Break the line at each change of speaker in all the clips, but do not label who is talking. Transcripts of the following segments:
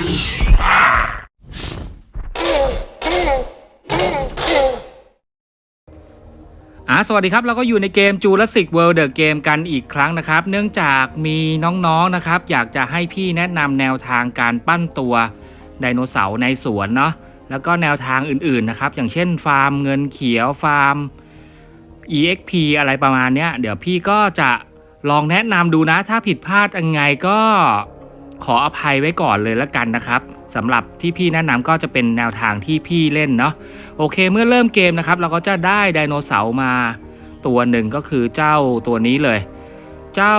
อ่าสวัสดีครับเราก็อยู่ในเกม Jurassic World The Game กันอีกครั้งนะครับ เนื่องจากมีน้องๆนะครับ อยากจะให้พี่แนะนำแนวทางการปั้นตัวไดโนเสาร์ในสวนเนาะแล้วก็แนวทางอื่นๆนะครับ อย่างเช่นฟาร์มเงินเขียวฟาร์ม EXP อะไรประมาณเนี้ย เดี๋ยวพี่ก็จะลองแนะนำดูนะ ถ้าผิดพลาดยังไงก็ ขออภัยไว้ก่อนเลยละกันนะครับสำหรับที่พี่แนะนำก็จะเป็นแนวทางที่พี่เล่นเนาะโอเค เมื่อเริ่มเกมนะครับ เราก็จะได้ไดโนเสาร์มา ตัวหนึ่งก็คือเจ้าตัวนี้เลย เจ้า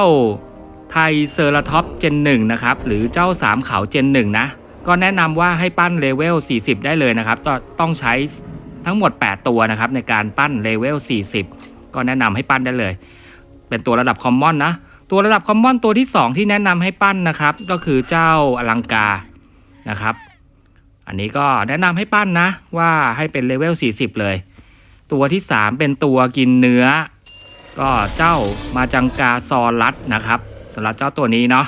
ไทเซอราท็อปเจนหนึ่งนะครับหรือเจ้าสามเขาเจนหนึ่งนะก็แนะนำว่าให้ปั้นเลเวล 40 ได้เลยนะครับ ต้องใช้ทั้งหมด 8 ตัวนะครับในการปั้นเลเวล 40 ก็แนะนำให้ปั้นได้เลย เป็นตัวระดับคอมมอนนะ ตัวระดับคอมมอนตัวที่ 2 ที่แนะนำให้ปั้นนะครับ ก็คือเจ้าอลังกานะครับ อันนี้ก็แนะนำให้ปั้นนะว่าให้เป็นเลเวล 40 เลย ตัวที่ 3 เป็นตัวกินเนื้อ ก็เจ้ามาจังกาซอรัสนะครับสำหรับเจ้าตัวนี้เนาะ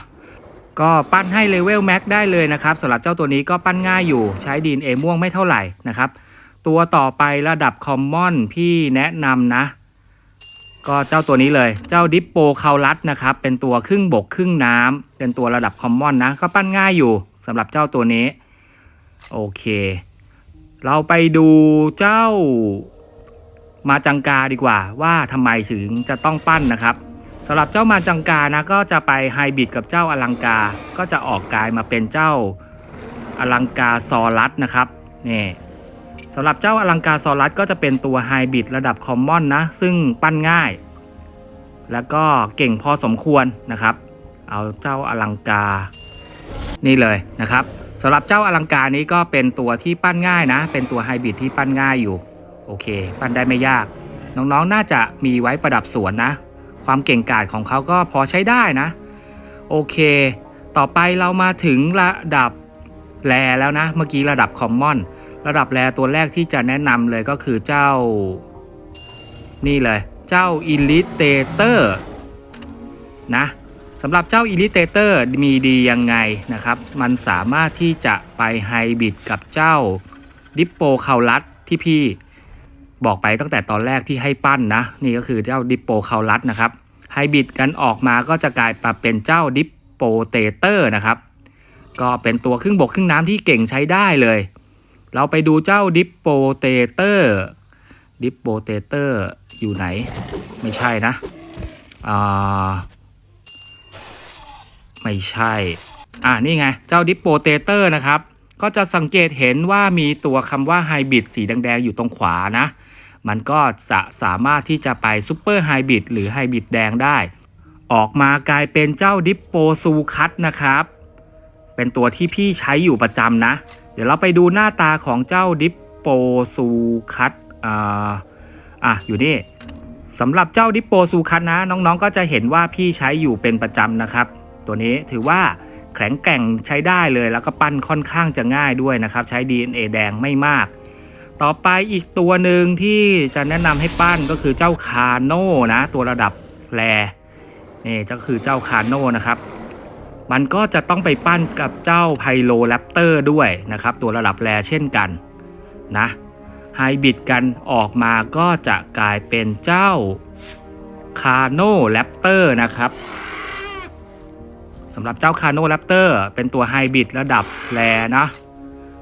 ก็ปั้นให้เลเวลแม็กได้เลยนะครับสำหรับเจ้าตัวนี้ก็ปั้นง่ายอยู่ใช้ดีนเอม่วงไม่เท่าไหร่นะครับ ตัวต่อไประดับคอมมอนพี่แนะนำนะ ก็เจ้าตัวนี้เลย เจ้าดิปโปคาลัสนะครับ เป็นตัวครึ่งบกครึ่งน้ำเป็นตัวระดับคอมมอนนะ ก็ปั้นง่ายอยู่สำหรับเจ้าตัวนี้ โอเค เราไปดูเจ้ามาจังกาดีกว่า ว่าทำไมถึงจะต้องปั้นนะครับสำหรับเจ้ามาจังกานะก็จะไปไฮบริดกับเจ้าอลังกา ก็จะออกกายมาเป็นเจ้าอลังกาซอรัสนะครับนี่ สำหรับเจ้าอลังกาซอรัสก็จะเป็นตัวไฮบริดระดับคอมมอนนะ ซึ่งปั้นง่าย แล้วก็เก่งพอสมควรนะครับ เอาเจ้าอลังกา นี่เลยนะครับสำหรับเจ้าอลังการนี้ก็เป็นตัวที่ปั้นง่ายนะ เป็นตัวไฮบริดที่ปั้นง่ายอยู่ โอเค ปั้นได้ไม่ยาก น้องๆน่าจะมีไว้ประดับสวนนะ ความเก่งกาจของเขาก็พอใช้ได้นะ โอเค ต่อไปเรามาถึงระดับแรแล้วนะ เมื่อกี้ระดับคอมมอน ระดับแรตัวแรกที่จะแนะนำเลยก็คือเจ้า นี่เลย เจ้า i l l i t a t o r นะสำหรับเจ้า i l l i t a t o r มีดียังไงนะครับ มันสามารถที่จะไปไฮบิดกับเจ้าดิปโปคาลัสที่พี่บอกไปตั้งแต่ตอนแรกที่ให้ปั้นนะ นี่ก็คือเจ้าดิปโปคาลัสนะครับไฮบิดกันออกมาก็จะกลายมาเป็นเจ้าดิปโปเตเตอร์นะครับ ก็เป็นตัวครึ่งบกครึ่งน้ำที่เก่งใช้ได้เลย เราไปดูเจ้าดิปโปเตเตอร์ดิปโปเตเตอร์อยู่ไหน ไม่ใช่นะอ่าไม่ใช่ อ่านี่ไง เจ้าดิปโปเตเตอร์นะครับ ก็จะสังเกตเห็นว่ามีตัวคำว่าไฮบริดสีแดงๆอยู่ตรงขวานะ มันก็จะสามารถที่จะไปซูเปอร์ไฮบริดหรือไฮบริดแดงได้ ออกมากลายเป็นเจ้าดิปโปซูคัตนะครับ เป็นตัวที่พี่ใช้อยู่ประจำนะ เดี๋ยวเราไปดูหน้าตาของเจ้าดิปโปซูคัตอ่าอะอยู่นี่สำหรับเจ้าดิปโปซูคัตนะ น้องๆก็จะเห็นว่าพี่ใช้อยู่เป็นประจำนะครับ ตัวนี้ถือว่าแข็งแกร่งใช้ได้เลยแล้วก็ปั้นค่อนข้างจะง่ายด้วยนะครับ ใช้ DNA แดงไม่มาก ต่อไปอีกตัวหนึ่งที่จะแนะนำให้ปั้นก็คือเจ้าคาโน่นะ ตัวระดับแรนี่ก็คือเจ้าคาโน่นะครับ มันก็จะต้องไปปั้นกับเจ้าไพโลแรปเตอร์ด้วยนะครับ ตัวระดับแรเช่นกันนะไฮบิดกันออกมาก็จะกลายเป็นเจ้าคาโนแรปเตอร์นะครับสำหรับเจ้าคาโนแรปเตอร์เป็นตัวไฮบิดระดับแรนะ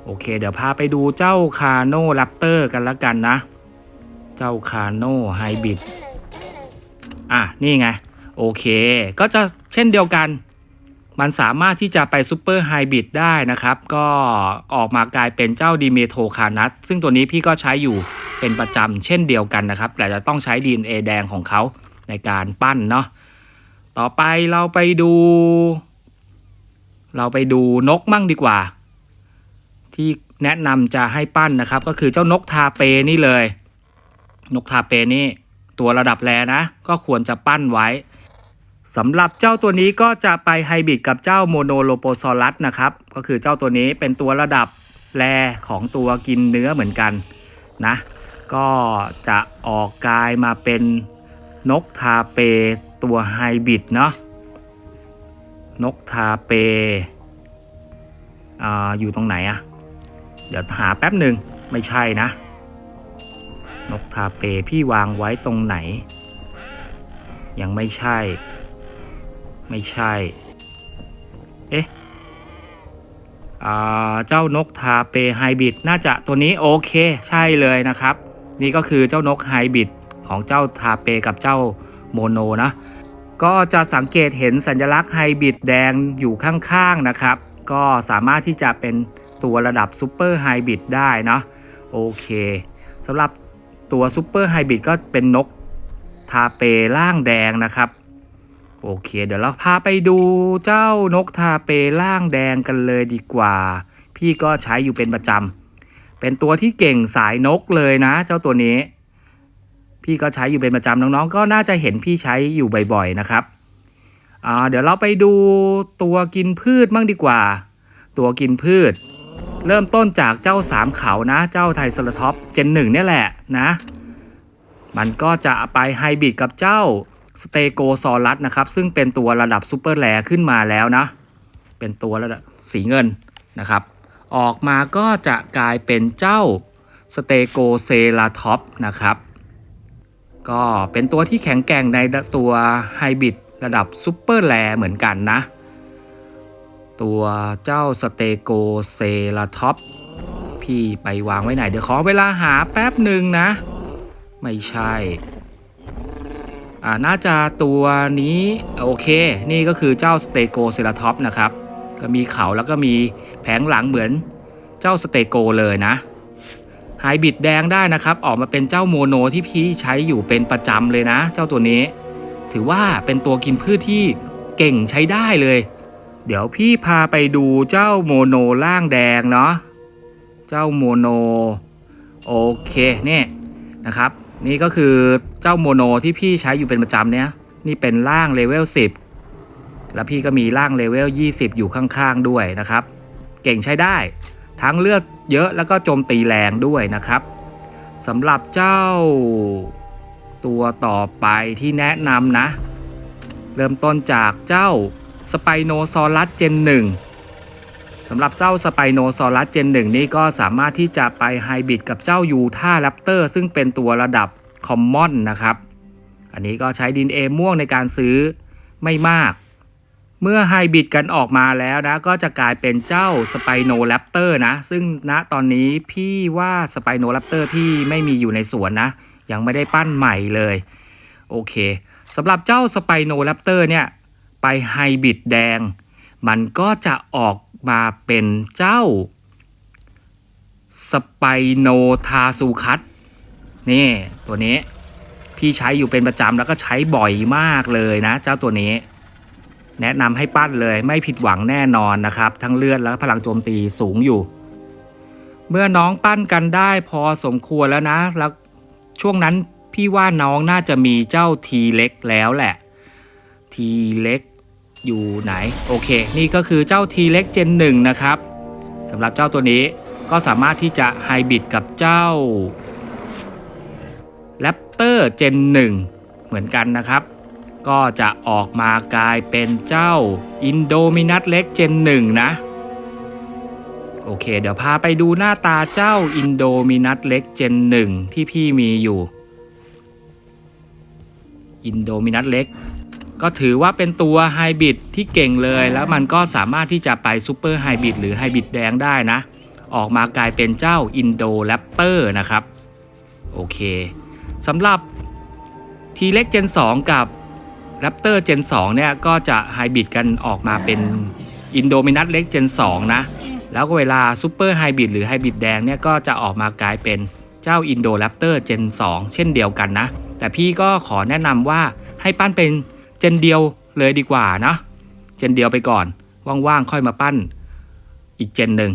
โอเค เดี๋ยวพาไปดูเจ้าคาโนแรปเตอร์กันละกันนะ เจ้าคาโนไฮบิดอะ นี่ไง โอเค ก็จะเช่นเดียวกัน มันสามารถที่จะไปซูเปอร์ไฮบริดได้นะครับ ก็ออกมากลายเป็นเจ้าดีเมโทคานัสซึ่งตัวนี้พี่ก็ใช้อยู่เป็นประจำเช่นเดียวกันนะครับ แต่จะต้องใช้ DNA แดงของเขาในการปั้นเนาะต่อไปเราไปดู เราไปดูนกมั่งดีกว่า ที่แนะนำจะให้ปั้นนะครับ ก็คือเจ้านกทาเปนี่เลย นกทาเปนี่ตัวระดับแรนะ ก็ควรจะปั้นไว้ สำหรับเจ้าตัวนี้ก็จะไปไฮบริดกับเจ้าโมโนโลโปซอรัสนะครับ ก็คือเจ้าตัวนี้เป็นตัวระดับแรของตัวกินเนื้อเหมือนกันนะ ก็จะออกกายมาเป็นนกทาเปตัวไฮบริดเนาะนกทาเปออยู่ตรงไหนอะเดี๋ยวหาแป๊บหนึ่งไม่ใช่นะ นกทาเปพี่วางไว้ตรงไหน ยังไม่ใช่ ไม่ใช่ เอ๊ะเจ้านกทาเปไฮบิดน่าจะตัวนี้โอเคใช่เลยนะครับ นี่ก็คือเจ้านกไฮบิดของเจ้าทาเปกับเจ้าโมโนนะ ก็จะสังเกตเห็นสัญลักษณ์ไฮบิดแดงอยู่ข้างๆนะครับ ก็สามารถที่จะเป็นตัวระดับซูเปอร์ไฮบิดได้เนาะโอเคสำหรับตัวซูเปอร์ไฮบิดก็เป็นนกทาเปล่างแดงนะครับ โอเค เดี๋ยวเราพาไปดูเจ้านกทาเปล่างแดงกันเลยดีกว่า พี่ก็ใช้อยู่เป็นประจำเป็นตัวที่เก่งสายนกเลยนะ เจ้าตัวนี้ พี่ก็ใช้อยู่เป็นประจำน้องๆ ก็น่าจะเห็นพี่ใช้อยู่บ่อยๆนะครับอ่าเดี๋ยวเราไปดูตัวกินพืชบ้างดีกว่า ตัวกินพืช เริ่มต้นจากเจ้าสามเขานะ เจ้าไทรเซรท็อปเจนหนึ่งเนี่ยแหละนะ มันก็จะไปไฮบริดกับเจ้า สเตโกซอรัสนะครับ ซึ่งเป็นตัวระดับซูเปอร์แรขึ้นมาแล้วนะ เป็นตัวระดับสีเงินนะครับ ออกมาก็จะกลายเป็นเจ้าสเตโกเซราท็อปนะครับ ก็เป็นตัวที่แข็งแกร่งในตัวไฮบริดระดับซูเปอร์แรเหมือนกันนะ ตัวเจ้าสเตโกเซราท็อปพี่ไปวางไว้ไหน เดี๋ยวขอเวลาหาแป๊บหนึ่งนะ ไม่ใช่ อ่าน่าจะตัวนี้โอเค นี่ก็คือเจ้าสเตโกเซราท็อปนะครับ ก็มีเขาแล้วก็มีแผงหลังเหมือนเจ้าสเตโกเลยนะไฮบิดแดงได้นะครับ ออกมาเป็นเจ้าโมโนที่พี่ใช้อยู่เป็นประจำเลยนะ เจ้าตัวนี้ ถือว่าเป็นตัวกินพืชที่เก่งใช้ได้เลย เดี๋ยวพี่พาไปดูเจ้าโมโนล่างแดงเนาะเจ้าโมโนโอเคเนี่ยนะครับ นี่ก็คือเจ้าโมโนที่พี่ใช้อยู่เป็นประจำเนี่ยนี่เป็นล่างเลเวล10 แล้วพี่ก็มีล่างเลเวล20 อยู่ข้างๆด้วยนะครับ เก่งใช้ได้ ทั้งเลือดเยอะแล้วก็โจมตีแรงด้วยนะครับสำหรับเจ้าตัวต่อไปที่แนะนำนะ เริ่มต้นจากเจ้าสไปโนซอรัสเจนหนึ่ง สำหรับเจ้าสไปโนซอรัสเจนหนึ่งนี่ก็สามารถที่จะไปไฮบริดกับเจ้ายูท่าแรปเตอร์ซึ่งเป็นตัวระดับคอมมอนนะครับ อันนี้ก็ใช้ดินเอม่วงในการซื้อไม่มาก เมื่อไฮบริดกันออกมาแล้วนะ ก็จะกลายเป็นเจ้าสไปโนแรปเตอร์นะ ซึ่งณตอนนี้พี่ว่าสไปโนแรปเตอร์พี่ไม่มีอยู่ในสวนนะ ยังไม่ได้ปั้นใหม่เลย โอเคสำหรับเจ้าสไปโนแรปเตอร์เนี่ย ไปไฮบริดแดง มันก็จะออก มาเป็นเจ้า สไปโนทาซูคัตนี่ตัวนี้พี่ใช้อยู่เป็นประจำแล้วก็ใช้บ่อยมากเลยนะ เจ้าตัวนี้ แนะนำให้ปั้นเลยไม่ผิดหวังแน่นอนนะครับ ทั้งเลือดและพลังโจมตีสูงอยู่ เมื่อน้องปั้นกันได้พอสมควรแล้วนะ แล้วช่วงนั้นพี่ว่าน้องน่าจะมีเจ้าทีเล็กแล้วแหละ ทีเล็ก อยู่ไหน โอเค นี่ก็คือเจ้าทีเล็กเจนหนึ่งนะครับสำหรับเจ้าตัวนี้ก็สามารถที่จะไฮบริดกับเจ้าแรปเตอร์เจนหนึ่งเหมือนกันนะครับ ก็จะออกมากลายเป็นเจ้าอินโดมินัสเล็กเจนหนึ่งนะ โอเค เดี๋ยวพาไปดูหน้าตาเจ้าอินโดมินัสเล็กเจนหนึ่งที่พี่มีอยู่อินโดมินัสเล็ ก็ถือว่าเป็นตัวไฮบริดที่เก่งเลย แล้วมันก็สามารถที่จะไปซูเปอร์ไฮบริดหรือไฮบริดแดงได้นะ ออกมากลายเป็นเจ้าอินโดแรปเตอร์นะครับ โอเคสำหรับทีเล็กเจน2 กับแรปเตอร์เจน2เนี่ยก็จะไฮบริดกันออกมาเป็นอินโดมินัสเล็กเจน2นะแล้วก็เวลาซูเปอร์ไฮบริดหรือไฮบริดแดงเนี่ยก็จะออกมากลายเป็นเจ้าอินโดแรปเตอร์เจน2 เช่นเดียวกันนะ แต่พี่ก็ขอแนะนำว่าให้ปั้นเป็น เจนเดียวเลยดีกว่านะเจนเดียวไปก่อน ว่างๆค่อยมาปั้น อีกเจนหนึ่ง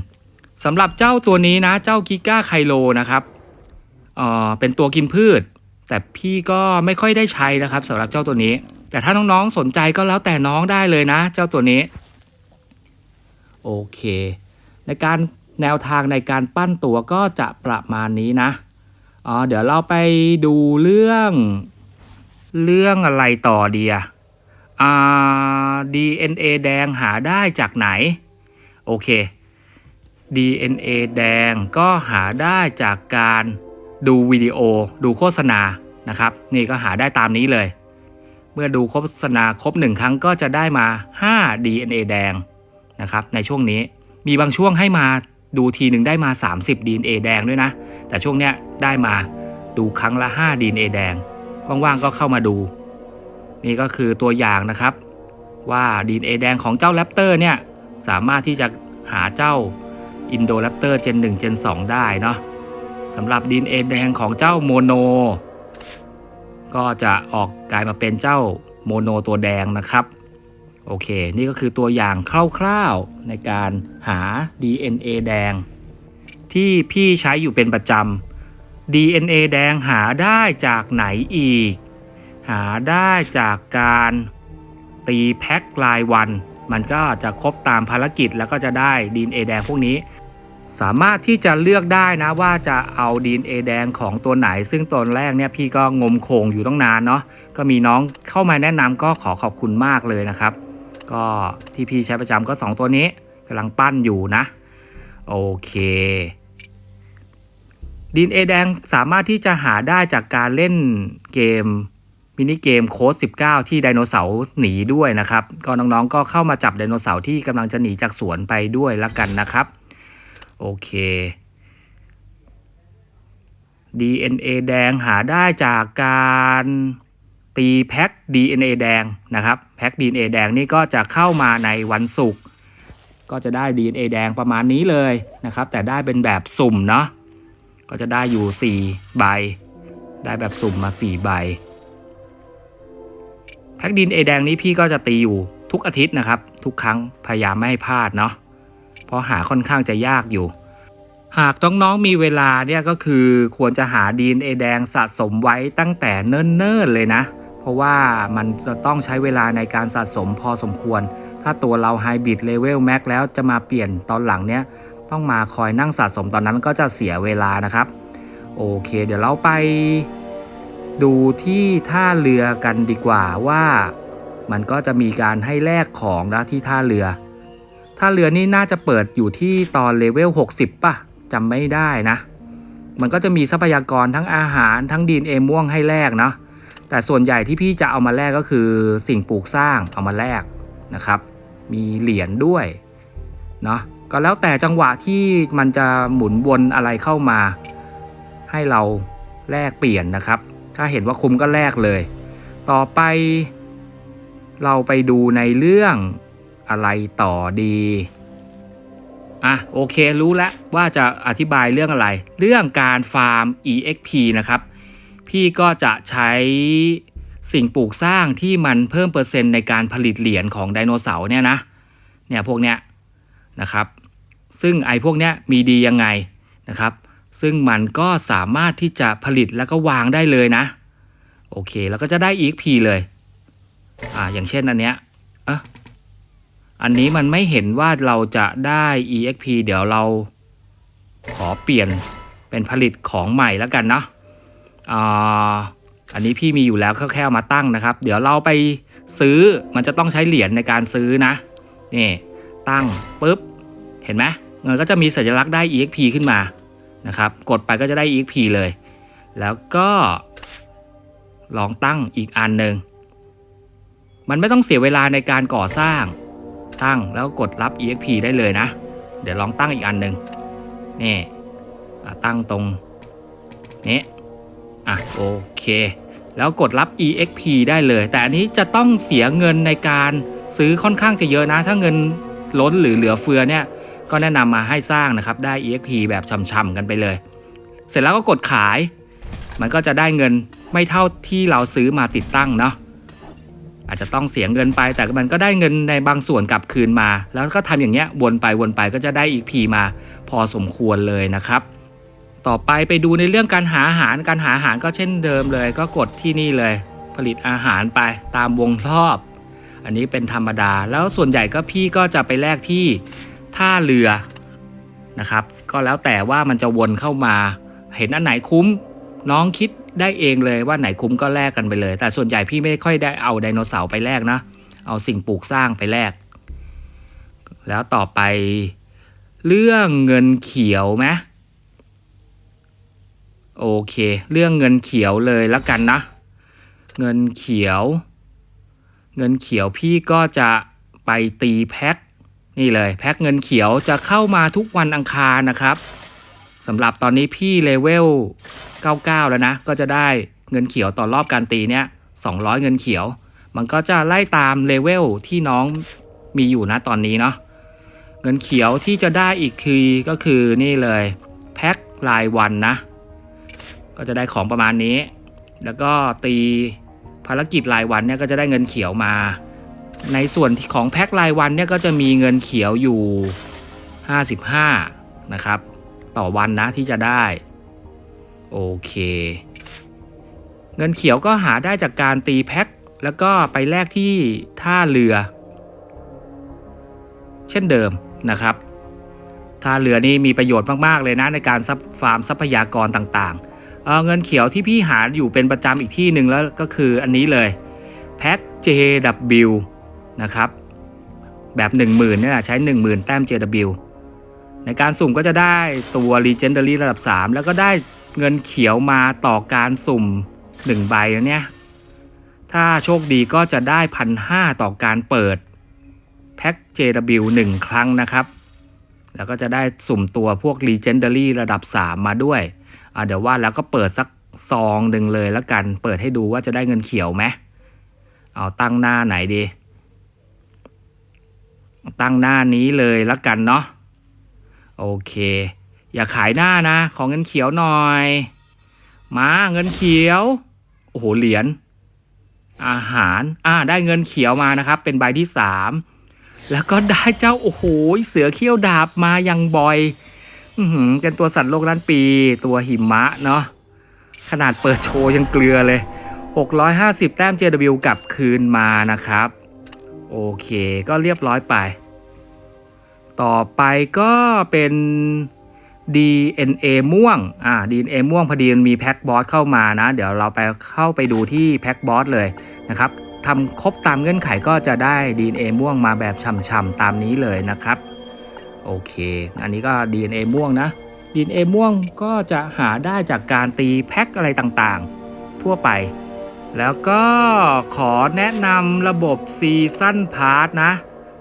สำหรับเจ้าตัวนี้นะ เจ้ากิก้าไคโลนะครับเอ่อเป็นตัวกินพืช แต่พี่ก็ไม่ค่อยได้ใช้นะครับสำหรับเจ้าตัวนี้ แต่ถ้าน้องๆสนใจก็แล้วแต่น้องได้เลยนะ เจ้าตัวนี้ โอเค ในการแนวทางในการปั้นตัวก็จะประมาณนี้นะอ๋อเดี๋ยวเราไปดูเรื่องเรื่องอะไรต่อดีอะ DNA แดงหาได้จากไหน โอเค DNA แดงก็หาได้จากการดูวิดีโอดูโฆษณานะครับ นี่ก็หาได้ตามนี้เลย เมื่อดูโฆษณาครบหนึ่งครั้งก็จะได้มา 5 DNA แดงนะครับ ในช่วงนี้มีบางช่วงให้มาดูทีหนึ่งได้มา 30 DNA แดงด้วยนะ แต่ช่วงเนี้ยได้มาดูครั้งละ 5 DNA แดง ว่างๆก็เข้ามาดู นี่ก็คือตัวอย่างนะครับ ว่า DNA แดงของเจ้าแรปเตอร์เนี่ยสามารถที่จะหาเจ้าอินโดแรปเตอร์เจน1เจน2ได้เนาะสำหรับ DNA แดงของเจ้าโมโน ก็จะออกกลายมาเป็นเจ้าโมโนตัวแดงนะครับ โอเค นี่ก็คือตัวอย่างคร่าวๆในการหา DNA แดง ที่พี่ใช้อยู่เป็นประจำ DNA แดงหาได้จากไหนอีก หาได้จากการตีแพ็ครายวัน มันก็จะครบตามภารกิจแล้วก็จะได้ DNA แดงพวกนี้ สามารถที่จะเลือกได้นะว่าจะเอา DNA แดงของตัวไหน ซึ่งตอนแรกเนี่ยพี่ก็งมโขงอยู่ต้องนานเนาะก็มีน้องเข้ามาแนะนำก็ขอขอบคุณมากเลยนะครับ ก็ที่พี่ใช้ประจำก็ 2 ตัวนี้กำลังปั้นอยู่นะ โอเคดินเอแดงสามารถที่จะหาได้จากการเล่นเกม มินิเกมโค้ด19 ที่ไดโนเสาร์หนีด้วยนะครับ ก็น้องๆก็เข้ามาจับไดโนเสาร์ที่กำลังจะหนีจากสวนไปด้วยละกันนะครับ โอเค DNA แดงหาได้จากการตีแพ็ค DNA แดงนะครับแพ็ค DNA แดงนี่ก็จะเข้ามาในวันศุกร์ก็จะได้ DNA แดงประมาณนี้เลยนะครับ แต่ได้เป็นแบบสุ่มเนาะก็จะได้อยู่ 4 ใบ ได้แบบสุ่มมา 4 ใบ แพ็คดินเอแดงนี้พี่ก็จะตีอยู่ทุกอาทิตย์นะครับ ทุกครั้งพยายามไม่ให้พลาดเนาะเพราะหาค่อนข้างจะยากอยู่ หากน้องๆมีเวลาเนี่ยก็คือควรจะหาดีนเอแดงสะสมไว้ตั้งแต่เนิ่นๆเลยนะ เพราะว่ามันจะต้องใช้เวลาในการสะสมพอสมควร ถ้าตัวเราไฮบริดเลเวลแม็กแล้วจะมาเปลี่ยนตอนหลังเนี่ยต้องมาคอยนั่งสะสมตอนนั้นก็จะเสียเวลานะครับ โอเค เดี๋ยวเราไป ดูที่ท่าเรือกันดีกว่าว่า มันก็จะมีการให้แลกของนะที่ท่าเรือ ท่าเรือนี่น่าจะเปิดอยู่ที่ตอนเลเวล 60 ป่ะจำไม่ได้นะ มันก็จะมีทรัพยากรทั้งอาหารทั้งดินเอม่วงให้แลกเนาะแต่ส่วนใหญ่ที่พี่จะเอามาแลกก็คือสิ่งปลูกสร้างเอามาแลกนะครับ มีเหรียญด้วยเนาะก็แล้วแต่จังหวะที่มันจะหมุนวนอะไรเข้ามา ให้เราแลกเปลี่ยนนะครับ ถ้าเห็นว่าคุ้มก็แลกเลย ต่อไป เราไปดูในเรื่องอะไรต่อดีอะโอเครู้แล้วว่าจะอธิบายเรื่องอะไร เรื่องการฟาร์ม EXP นะครับ พี่ก็จะใช้สิ่งปลูกสร้างที่มันเพิ่มเปอร์เซ็นต์ในการผลิตเหรียญของไดโนเสาร์เนี่ยนะเนี่ยพวกเนี้ยนะครับ ซึ่งไอ้พวกเนี้ยมีดียังไงนะครับ ซึ่งมันก็สามารถที่จะผลิตแล้วก็วางได้เลยนะ โอเค แล้วก็จะได้ EXP เลย อ่า อย่างเช่นอันเนี้ยอะอันนี้มันไม่เห็นว่าเราจะได้ EXP เดี๋ยวเราขอเปลี่ยนเป็นผลิตของใหม่แล้วกันเนาะอ่าอันนี้พี่มีอยู่แล้วแค่เอามาตั้งนะครับ เดี๋ยวเราไปซื้อมันจะต้องใช้เหรียญในการซื้อนะ นี่ ตั้งปุ๊บ เห็นไหมมันก็จะมีสัญลักษณ์ได้ EXP ขึ้นมา นะครับ กดไปก็จะได้ EXP เลย แล้วก็ลองตั้งอีกอันหนึ่ง มันไม่ต้องเสียเวลาในการก่อสร้าง ตั้งแล้วกดรับ EXP ได้เลยนะ เดี๋ยวลองตั้งอีกอันหนึ่งนี่ตั้งตรงนี้อะโอเค แล้วกดรับ EXP ได้เลย แต่อันนี้จะต้องเสียเงินในการซื้อค่อนข้างจะเยอะนะ ถ้าเงินล้นหรือเหลือเฟือเนี่ย ก็แนะนำมาให้สร้างนะครับได้ EXP แบบช่ำๆกันไปเลย เสร็จแล้วก็กดขาย มันก็จะได้เงินไม่เท่าที่เราซื้อมาติดตั้งเนาะอาจจะต้องเสียเงินไปแต่มันก็ได้เงินในบางส่วนกลับคืนมา แล้วก็ทำอย่างเงี้ยวนไปวนไปก็จะได้ EXP มาพอสมควรเลยนะครับ ต่อไปไปดูในเรื่องการหาอาหารการหาอาหารก็เช่นเดิมเลย ก็กดที่นี่เลย ผลิตอาหารไปตามวงรอบ อันนี้เป็นธรรมดา แล้วส่วนใหญ่ก็พี่ก็จะไปแลกที่ ท่าเรือนะครับ ก็แล้วแต่ว่ามันจะวนเข้ามา เห็นอันไหนคุ้ม น้องคิดได้เองเลยว่าไหนคุ้มก็แลกกันไปเลย แต่ส่วนใหญ่พี่ไม่ค่อยได้เอาไดโนเสาร์ไปแลกนะ เอาสิ่งปลูกสร้างไปแลก แล้วต่อไปเรื่องเงินเขียวไหมโอเค เรื่องเงินเขียวเลยแล้วกันนะ เงินเขียว เงินเขียวพี่ก็จะไปตีแพ็ค นี่เลยแพ็คเงินเขียวจะเข้ามาทุกวันอังคารนะครับสำหรับตอนนี้พี่เลเวล 99 แล้วนะ ก็จะได้เงินเขียวต่อรอบการตีเนี้ย200 เงินเขียว มันก็จะไล่ตามเลเวลที่น้องมีอยู่นะตอนนี้เนาะเงินเขียวที่จะได้อีกคือก็คือนี่เลยแพ็ครายวันนะ ก็จะได้ของประมาณนี้ แล้วก็ตีภารกิจรายวันเนี่ยก็จะได้เงินเขียวมา ในส่วนของแพ็ครายวันเนี่ยก็จะมีเงินเขียวอยู่ 55 นะครับ ต่อวันนะที่จะได้ โอเค เงินเขียวก็หาได้จากการตีแพ็คแล้วก็ไปแลกที่ท่าเรือ เช่นเดิมนะครับท่าเรือนี่มีประโยชน์มาก ๆ เลยนะในการฟาร์มทรัพยากรต่างๆเเงินเขียวที่พี่หาอยู่เป็นประจำอีกที่หนึ่งแล้วก็คืออันนี้เลยแพ็ค JW นะครับ แบบ 10,000เนี่ยนะใช้ 10,000 แต้ม JW ในการสุ่มก็จะได้ตัว Legendary ระดับ 3 แล้วก็ได้เงินเขียวมาต่อการสุ่ม 1 ใบนะเนี่ย ถ้าโชคดีก็จะได้พันห้าต่อการเปิดแพ็ค JW 1 ครั้งนะครับ แล้วก็จะได้สุ่มตัวพวก Legendary ระดับ 3 มาด้วย เดี๋ยวว่าแล้วก็เปิดสักซองหนึ่งเลยแล้วกัน เปิดให้ดูว่าจะได้เงินเขียวไหม เอาตั้งหน้าไหนดี ตั้งหน้านี้เลยแล้วกันเนาะโอเค อย่าขายหน้านะ ขอเงินเขียวหน่อย มาเงินเขียว โอ้โหเหรียญอาหารอ่าได้เงินเขียวมานะครับ เป็นใบที่สามแล้วก็ได้เจ้าโอ้โหเสือเขี้ยวดาบมายังบ่อยอือหือเป็นตัวสัตว์โลกล้านปีตัวหิมะเนาะขนาดเปิดโชว์ยังเกลือเลย 650 แต้ม JW กลับคืนมานะครับ โอเคก็เรียบร้อยไป ต่อไปก็เป็น DNA ม่วง อ่า DNA ม่วงพอดีมันมีแพ็คบอสเข้ามานะ เดี๋ยวเราไปเข้าไปดูที่แพ็คบอสเลยนะครับทำครบตามเงื่อนไขก็จะได้ DNA ม่วงมาแบบช่ำๆตามนี้เลยนะครับ โอเค อันนี้ก็ DNA ม่วงนะ DNA ม่วงก็จะหาได้จากการตีแพ็คอะไรต่างๆ ทั่วไป แล้วก็ขอแนะนำระบบซีซั่นพาร์ทนะ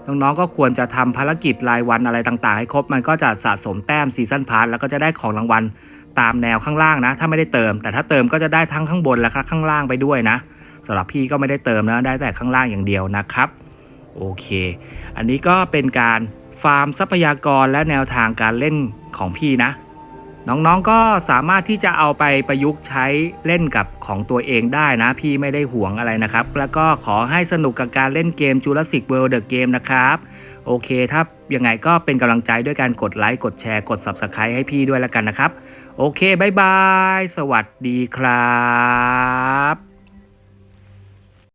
น้องๆก็ควรจะทำภารกิจรายวันอะไรต่างๆ ให้ครบ มันก็จะสะสมแต้มซีซั่นพาร์ทแล้วก็จะได้ของรางวัลตามแนวข้างล่างนะ ถ้าไม่ได้เติม แต่ถ้าเติมก็จะได้ทั้งข้างบนและข้างล่างไปด้วยนะสำหรับพี่ก็ไม่ได้เติมนะได้แต่ข้างล่างอย่างเดียวนะครับโอเค อันนี้ก็เป็นการฟาร์มทรัพยากรและแนวทางการเล่นของพี่นะ น้องๆก็สามารถที่จะเอาไปประยุกต์ใช้เล่นกับของตัวเองได้นะ พี่ไม่ได้ห่วงอะไรนะครับ แล้วก็ขอให้สนุกกับการเล่นเกม Jurassic World The Game นะครับ โอเคถ้ายังไงก็เป็นกำลังใจด้วยการกดไลค์กดแชร์กด Subscribe ให้พี่ด้วยแล้วกันนะครับ โอเคบายบาย สวัสดีครับ